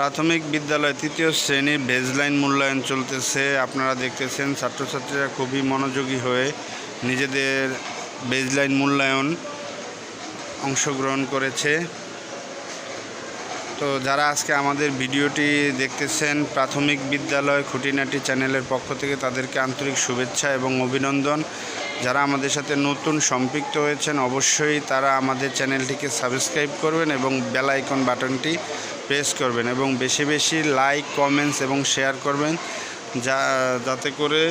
প্রাথমিক বিদ্যালয় তৃতীয় শ্রেণির বেজলাইন মূল্যায়ন চলতেছে। আপনারা দেখতেছেন ছাত্রছাত্রীরা খুবই মনোযোগী হয়ে নিজেদের বেজলাইন মূল্যায়ন অংশগ্রহণ করেছে। তো যারা আজকে আমাদের ভিডিওটি দেখতেছেন, প্রাথমিক বিদ্যালয় খুঁটিনাটি চ্যানেলের পক্ষ থেকে তাদেরকে আন্তরিক শুভেচ্ছা এবং অভিনন্দন। যারা আমাদের সাথে নতুন সম্পৃক্ত হয়েছেন, অবশ্যই তারা আমাদের চ্যানেলটিকে সাবস্ক্রাইব করবেন এবং বেল আইকন বাটনটি প্রেস করবেন এবং বেশি বেশি লাইক কমেন্টস এবং শেয়ার করবেন, যা, যাতে করে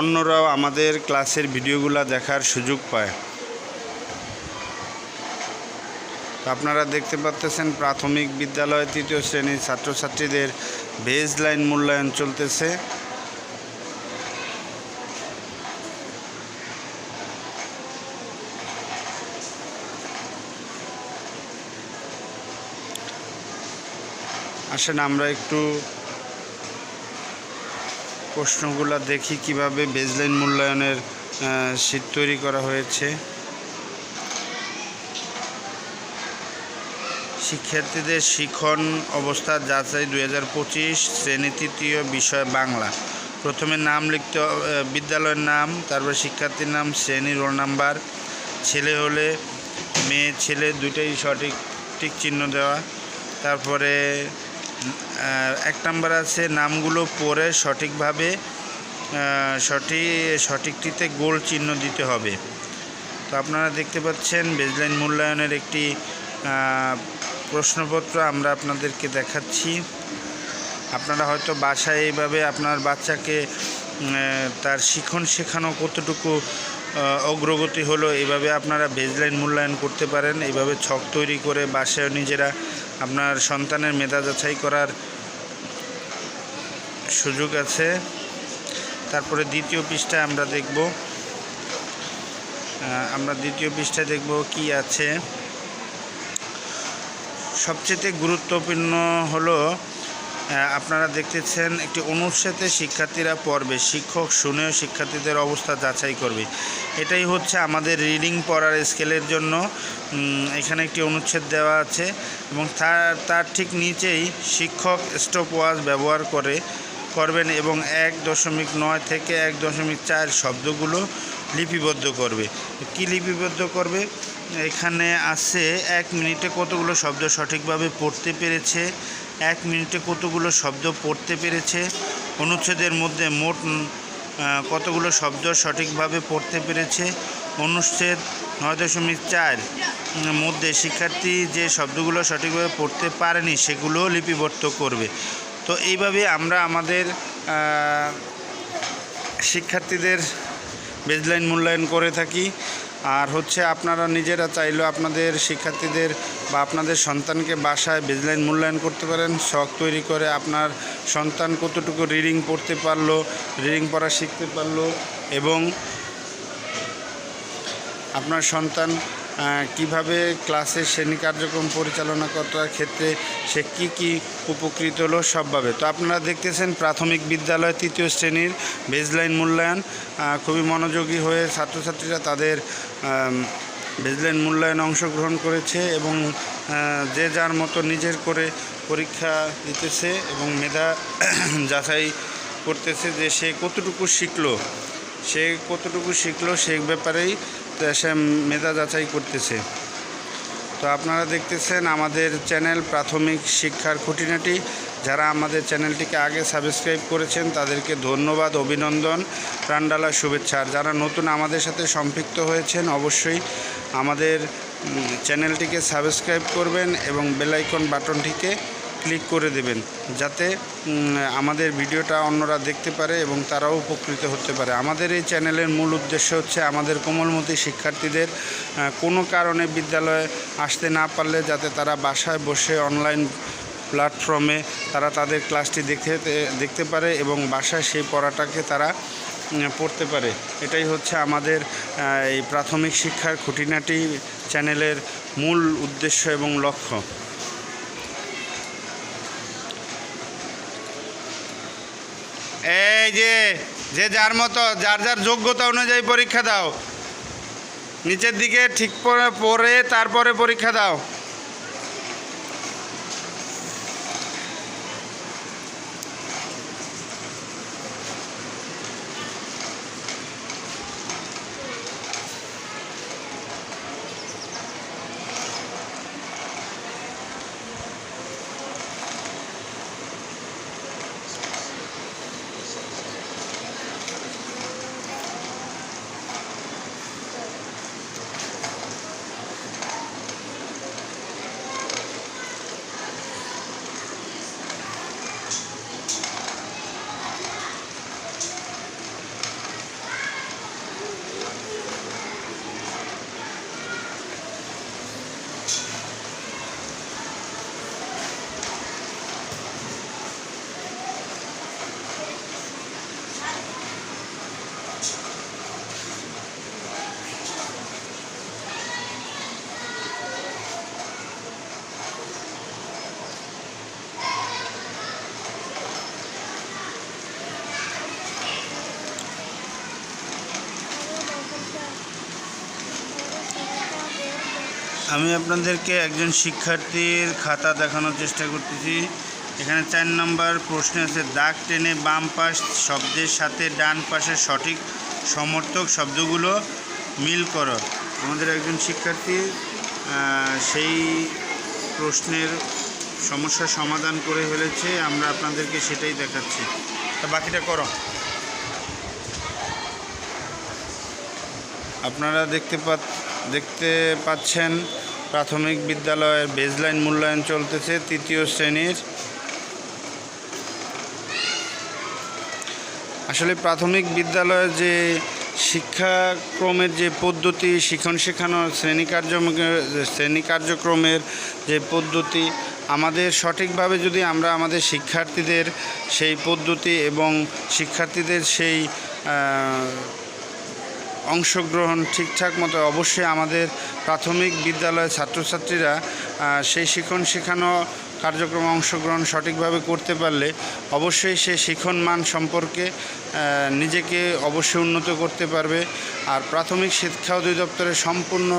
অন্যরাও আমাদের ক্লাসের ভিডিওগুলো দেখার সুযোগ পায়। আপনারা দেখতে পাচ্তেছেন প্রাথমিক বিদ্যালয় তৃতীয় শ্রেণির ছাত্রছাত্রীদের বেজ লাইন মূল্যায়ন চলতেছে। আসেন, আমরা একটু প্রশ্নগুলো দেখি কীভাবে বেজলাইন মূল্যায়নের শীট তৈরি করা হয়েছে। শিক্ষার্থীদের শিখন অবস্থা যাচাই দুই হাজার পঁচিশ, শ্রেণি তৃতীয় বিষয় বাংলা। প্রথমে নাম লিখতে বিদ্যালয়ের নাম, তারপর শিক্ষার্থীর নাম, শ্রেণি রোল নাম্বার, ছেলে হলে মেয়ে, ছেলে, দুইটাই সঠিক টিক চিহ্ন দেওয়া। তারপরে এক নাম্বার আছে, নামগুলো পড়ে সঠিকভাবে সঠিক সঠিকটিতে গোল চিহ্ন দিতে হবে। তো আপনারা দেখতে পাচ্ছেন বেজলাইন মূল্যায়নের একটি প্রশ্নপত্র আমরা আপনাদেরকে দেখাচ্ছি। আপনারা হয়তো বাসায় এইভাবে আপনার বাচ্চাকে তার শিখন শেখানো কতটুকু অগ্রগতি হলো এইভাবে আপনারা বেজলাইন মূল্যায়ন করতে পারেন। এইভাবে ছক তৈরি করে বাসায় নিজেরা আপনার সন্তানের মেধা যাচাই করার সুযোগ আছে। তারপরে দ্বিতীয় পৃষ্ঠায় আমরা দেখব আমরা দ্বিতীয় পৃষ্ঠায় দেখব কি আছে। সবচেয়ে গুরুত্বপূর্ণ হলো আপনারা দেখতেছেন একটি অনুচ্ছেদে শিক্ষার্থীরা পড়বে, শিক্ষক শুনেও শিক্ষার্থীদের অবস্থা যাচাই করবে। এটাই হচ্ছে আমাদের রিডিং পড়ার স্কেলের জন্য। এখানে একটি অনুচ্ছেদ দেওয়া আছে এবং তার তার ঠিক নিচেই শিক্ষক স্টপ ওয়াচ ব্যবহার করে, করবেন এবং এক দশমিক নয় থেকে এক দশমিক চার শব্দগুলো লিপিবদ্ধ করবে। কি লিপিবদ্ধ করবে? এখানে আছে এক মিনিটে কতগুলো শব্দ সঠিকভাবে পড়তে পেরেছে? এক মিনিটে কতগুলো শব্দ পড়তে পেরেছে? অনুচ্ছেদের মধ্যে মোট কতগুলো শব্দ সঠিকভাবে পড়তে পেরেছে? অনুচ্ছেদ নয় দশমিক চার মধ্যে শিক্ষার্থী যে শব্দগুলো সঠিকভাবে পড়তে পারেনি সেগুলো লিপিবদ্ধ করবে। তো এইভাবে আমরা আমাদের শিক্ষার্থীদের বেজলাইন মূল্যায়ন করে থাকি। আর হচ্ছে আপনারা নিজেরা চাইলেও আপনাদের শিক্ষার্থীদের বা আপনাদের সন্তানকে বাসায় বেজলাইন মূল্যায়ন করতে পারেন। শখ তৈরি করে আপনার সন্তান কতটুকু রিডিং পড়তে পারল রিডিং পড়া শিখতে পারল এবং আপনার সন্তান কীভাবে ক্লাসের শ্রেণি কার্যক্রম পরিচালনা করার ক্ষেত্রে সে কি কি উপকৃত হলো সবভাবে। তো আপনারা দেখতেছেন প্রাথমিক বিদ্যালয় তৃতীয় শ্রেণির বেজলাইন মূল্যায়ন খুবই মনোযোগী হয়ে ছাত্রছাত্রীরা তাদের আম, বেজলাইন মূল্যায়ন অংশগ্রহণ করেছে এবং যে যার মতো নিজের করে পরীক্ষা দিতেছে এবং মেধা যাচাই করতেছে যে সে কতটুকু শিখলো সে কতটুকু শিখলো সে ব্যাপারেই সে মেধা যাচাই করতেছে। তো আপনারা দেখতেছেন আমাদের চ্যানেল প্রাথমিক শিক্ষার খুঁটিনাটি। যারা আমাদের চ্যানেলটিকে আগে সাবস্ক্রাইব করেছেন, তাদেরকে ধন্যবাদ, অভিনন্দন প্রাণডালা শুভেচ্ছা। আর যারা নতুন আমাদের সাথে সম্পৃক্ত হয়েছেন, অবশ্যই আমাদের চ্যানেলটিকে সাবস্ক্রাইব করবেন এবং বেলাইকন বাটনটিকে ক্লিক করে দেবেন, যাতে আমাদের ভিডিওটা অন্যরা দেখতে পারে এবং তারাও উপকৃত হতে পারে। আমাদের এই চ্যানেলের মূল উদ্দেশ্য হচ্ছে আমাদের কোমলমতি শিক্ষার্থীদের কোনো কারণে বিদ্যালয়ে আসতে না পারলে যাতে তারা বাসায় বসে অনলাইন প্ল্যাটফর্মে তারা তাদের ক্লাসটি দেখতে দেখতে পারে এবং বাসায় সেই পড়াটাকে তারা পড়তে পারে। এটাই হচ্ছে আমাদের এই প্রাথমিক শিক্ষার খুঁটিনাটি চ্যানেলের মূল উদ্দেশ্য এবং লক্ষ্য। এই যে যে যার মতো, যার যার যোগ্যতা অনুযায়ী পরীক্ষা দাও। নিচের দিকে ঠিক পড়ে তারপরে পরীক্ষা দাও। আমি আপনাদেরকে একজন শিক্ষার্থীর খাতা দেখানোর চেষ্টা করতেছি। এখানে চার নম্বর প্রশ্নে আছে, দাগ টেনে বাম পাশ শব্দের সাথে ডান পাশের সঠিক সমর্থক শব্দগুলো মিল করো। আমাদের একজন শিক্ষার্থী সেই প্রশ্নের সমস্যার সমাধান করে ফেলেছে, আমরা আপনাদেরকে সেটাই দেখাচ্ছি। তা বাকিটা করো। আপনারা দেখতে পা দেখতে পাচ্ছেন প্রাথমিক বিদ্যালয়ের বেজলাইন মূল্যায়ন চলতেছে তৃতীয় শ্রেণির। আসলে প্রাথমিক বিদ্যালয়ের যে শিক্ষাক্রমের যে পদ্ধতি শিখন শেখানোর শ্রেণি কার্য শ্রেণি কার্যক্রমের যে পদ্ধতি, আমাদের সঠিকভাবে যদি আমরা আমাদের শিক্ষার্থীদের সেই পদ্ধতি এবং শিক্ষার্থীদের সেই অংশগ্রহণ ঠিকঠাক মতো অবশ্যই আমাদের প্রাথমিক বিদ্যালয়ের ছাত্রছাত্রীরা সেই শিখন শেখানো কার্যক্রমে অংশগ্রহণ সঠিকভাবে করতে পারলে অবশ্যই সে শিখন মান সম্পর্কে নিজেকে অবশ্যই উন্নত করতে পারবে। আর প্রাথমিক শিক্ষা অধিদপ্তরের সম্পূর্ণ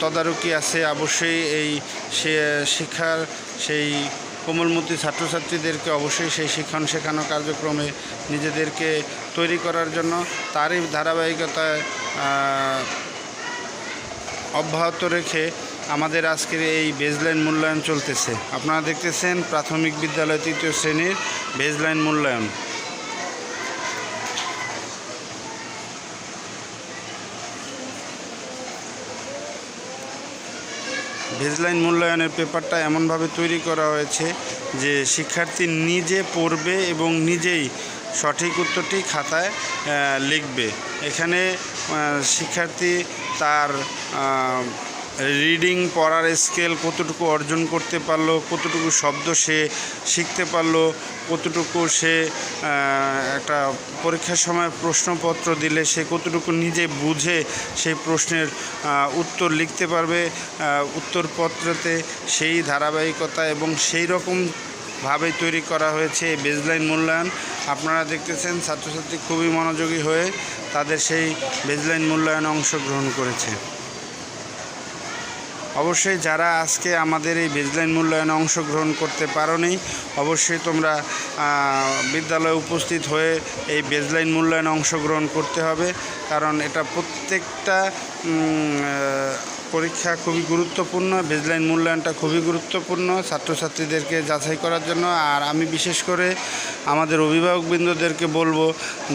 তদারকি আছে। অবশ্যই এই সে শিক্ষার সেই কোমলমতি ছাত্রছাত্রীদেরকে অবশ্যই সেই শিক্ষণ শেখানো কার্যক্রমে নিজেদেরকে তৈরি করার জন্য তারই ধারাবাহিকতায় অব্যাহত রেখে আমাদের আজকের এই বেজলাইন মূল্যায়ন চলতেছে। আপনারা দেখতেছেন প্রাথমিক বিদ্যালয় তৃতীয় শ্রেণির বেজলাইন মূল্যায়ন। বেজলাইন মূল্যায়নের পেপারটা এমনভাবে তৈরি করা হয়েছে যে শিক্ষার্থী নিজে পড়বে এবং নিজেই সঠিক উত্তরটি খাতায় লিখবে। এখানে শিক্ষার্থী তার রিডিং পড়ার স্কেল কতটুকু অর্জন করতে পারল, কতটুকু শব্দ সে শিখতে পারল, কতটুকু সে একটা পরীক্ষার সময় প্রশ্নপত্র দিলে সে কতটুকু নিজে বুঝে সেই প্রশ্নের উত্তর লিখতে পারবে উত্তরপত্রতে সেই ধারাবাহিকতা এবং সেই রকম ভাবে তৈরি করা হয়েছে বেজলাইন মূল্যায়ন। আপনারা দেখতেছেন ছাত্রছাত্রী খুবই মনোযোগী হয়ে তাদের সেই বেজলাইন মূল্যায়নে অংশগ্রহণ করেছে। অবশ্যই যারা আজকে আমাদের এই বেজলাইন মূল্যায়নে অংশগ্রহণ করতে পারোনি, অবশ্যই তোমরা বিদ্যালয়ে উপস্থিত হয়ে এই বেজলাইন মূল্যায়নে অংশগ্রহণ করতে হবে। কারণ এটা প্রত্যেকটা পরীক্ষা খুবই গুরুত্বপূর্ণ বেজলাইন মূল্যায়নটা খুবই গুরুত্বপূর্ণ ছাত্রছাত্রীদেরকে যাচাই করার জন্য। আর আমি বিশেষ করে আমাদের অভিভাবকবৃন্দদেরকে বলব,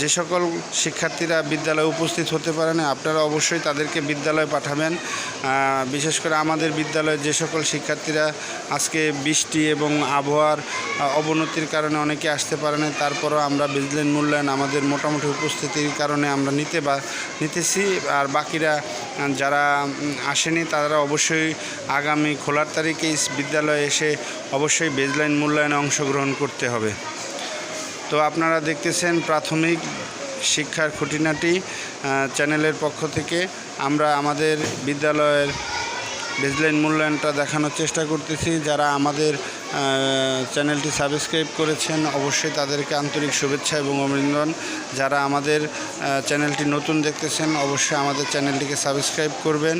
যে সকল শিক্ষার্থীরা বিদ্যালয়ে উপস্থিত হতে পারে না, আপনারা অবশ্যই তাদেরকে বিদ্যালয়ে পাঠাবেন। বিশেষ করে আমাদের বিদ্যালয়ে যে সকল শিক্ষার্থীরা আজকে বৃষ্টি এবং আবহাওয়ার অবনতির কারণে অনেকে আসতে পারে না তারপরও আমরা বেজলাইন মূল্যায়ন আমাদের মোটামুটি উপস্থিতির কারণে আমরা নিতে বা, নিতেছি। আর বাকিরা, যারা আসেনি, তারা অবশ্যই আগামী খোলার তারিখে বিদ্যালয়ে এসে অবশ্যই বেজলাইন মূল্যায়নে অংশগ্রহণ করতে হবে। তো আপনারা দেখতেছেন প্রাথমিক শিক্ষার খুঁটিনাটি চ্যানেলের পক্ষ থেকে আমরা আমাদের বিদ্যালয়ের বেজলাইন মূল্যায়নটা দেখানোর চেষ্টা করতেছি। যারা আমাদের চ্যানেলটি সাবস্ক্রাইব করেছেন, অবশ্যই তাদেরকে আন্তরিক শুভেচ্ছা এবং অভিনন্দন। যারা আমাদের চ্যানেলটি নতুন দেখতেছেন, অবশ্যই আমাদের চ্যানেলটিকে সাবস্ক্রাইব করবেন,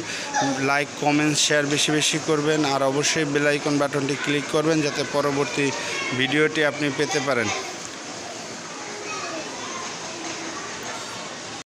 লাইক, কমেন্ট, শেয়ার বেশি বেশি করবেন, আর অবশ্যই বেলাইকন বাটনটি ক্লিক করবেন, যাতে পরবর্তী ভিডিওটি আপনি পেতে পারেন।